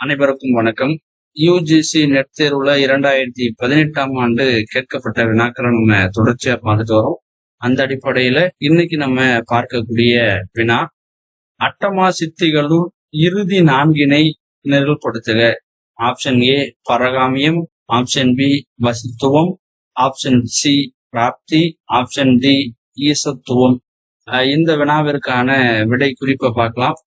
அனைவருக்கும் வணக்கம். UGC net தேர்வுல இரண்டாயிரத்தி பதினெட்டாம் ஆண்டு கேட்கப்பட்ட வினாக்களை நம்ம தொடர்ச்சியா பார்த்துட்டு வரோம். அந்த அடிப்படையில இன்னைக்கு நம்ம பார்க்கக்கூடிய வினா அட்டமா சித்திகளும் இறுதி நான்கினை நிரல்படுத்துக. ஆப்ஷன் ஏ பரகாமியம். ஆப்ஷன் பி வசித்துவம். ஆப்ஷன் சி பிராப்தி. ஆப்ஷன் டி ஈசத்துவம் இந்த வினாவிற்கான விடை குறிப்பை பார்க்கலாம்.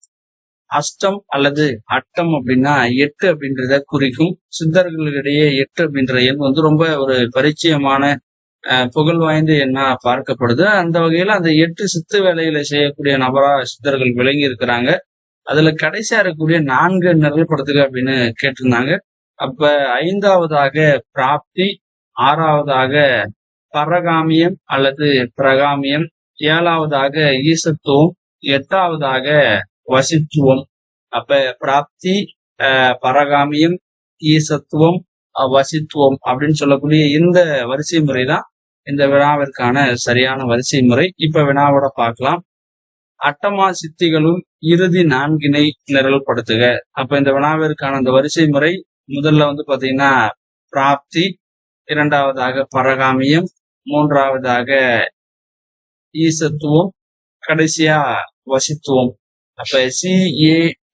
அஷ்டம் அல்லது அட்டம் அப்படின்னா எட்டு அப்படின்றத குறிக்கும். சித்தர்களிடையே எட்டு அப்படின்ற எண் வந்து ரொம்ப ஒரு பரிச்சயமான புகழ் வாய்ந்த எண்ணா பார்க்கப்படுது. அந்த வகையில அந்த எட்டு சித்து வேலைகளை செய்யக்கூடிய நபரா சித்தர்கள் விளங்கி இருக்கிறாங்க. அதுல கடைசியா இருக்கக்கூடிய நான்கு நிரல்படுத்துக அப்படின்னு கேட்டிருந்தாங்க. அப்ப ஐந்தாவதாக பிராப்தி ஆறாவதாக பரகாமியம் அல்லது பிரகாமியம் ஏழாவதாக ஈசத்துவம் எட்டாவதாக வசித்துவம் அப்ப பிராப்தி பரகாமியம் ஈசத்துவம் அஹ், வசித்துவம் அப்படின்னு சொல்லக்கூடிய இந்த வரிசை முறை தான் இந்த வினாவிற்கான சரியான வரிசை முறை இப்ப வினாவோட பார்க்கலாம் அட்டமா சித்திகளும் இறுதி நான்கினை நிரல்படுத்துக அப்ப இந்த வினாவிற்கான அந்த வரிசை முறை முதல்ல வந்து பாத்தீங்கன்னா பிராப்தி இரண்டாவதாக பரகாமியம் மூன்றாவதாக ஈசத்துவம் கடைசியா வசித்துவம் அப்ப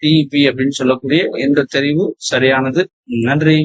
சிஏடிபி அப்படின்னு சொல்லக்கூடிய இந்த தெரிவு சரியானது? நன்றி.